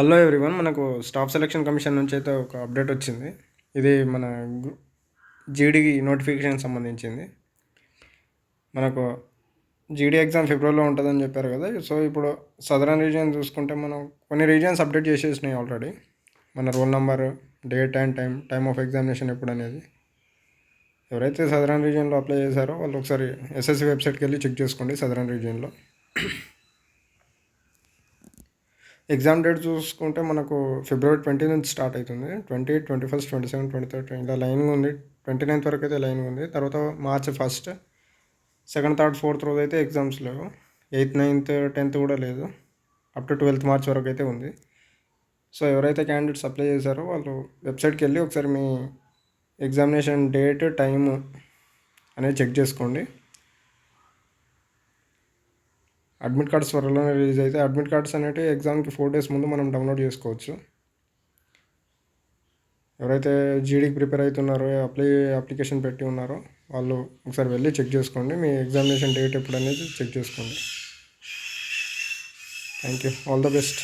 Hello everyone మనకు staff selection commission నుంచి అయితే ఒక అప్డేట్ వచ్చింది. ఇది మన జీడీ నోటిఫికేషన్ సంబంధించింది. మనకు జీడీ ఎగ్జామ్ ఫిబ్రవరిలో ఉంటుందని చెప్పారు కదా. సో ఇప్పుడు సదరన్ రీజియన్ చూసుకుంటే మనం కొన్ని రీజియన్స్ అప్డేట్ చేసేసినాయి ఆల్రెడీ మన roll number date and time time of examination ఎప్పుడు అనేది ఎవరైతే సదరన్ రీజియన్లో అప్లై చేశారో వాళ్ళు ఒకసారి ఎస్ఎస్సి వెబ్సైట్కి వెళ్ళి చెక్ చేసుకోండి సదరన్ రీజియన్లో ఎగ్జామ్ డేట్ చూసుకుంటే మనకు ఫిబ్రవరి ట్వంటీ నుంచి స్టార్ట్ అవుతుంది. Twenty twenty first twenty seven twenty third ఇలా లైన్గా ఉంది. ట్వంటీ నైన్త్ వరకు అయితే లైన్గా ఉంది. తర్వాత March first second third fourth రోజు అయితే ఎగ్జామ్స్ లేవు. ఎయిత్ నైన్త్ టెన్త్ కూడా లేదు. అప్ టు ట్వెల్త్ మార్చ్ వరకు అయితే ఉంది. సో ఎవరైతే క్యాండిడేట్స్ అప్లై చేశారో వాళ్ళు వెబ్సైట్కి వెళ్ళి ఒకసారి మీ ఎగ్జామినేషన్ డేట్ టైము అనేది చెక్ చేసుకోండి. అడ్మిట్ కార్డ్స్ త్వరలోనే రిలీజ్ అయితే అడ్మిట్ కార్డ్స్ అనేవి ఎగ్జామ్కి ఫోర్ డేస్ ముందు మనం డౌన్లోడ్ చేసుకోవచ్చు. ఎవరైతే జీడీకి ప్రిపేర్ అవుతున్నారో అప్లై అప్లికేషన్ పెట్టి ఉన్నారో వాళ్ళు ఒకసారి వెళ్ళి చెక్ చేసుకోండి. మీ ఎగ్జామినేషన్ డేట్ ఎప్పుడు అనేది చెక్ చేసుకోండి. Thank you all the best.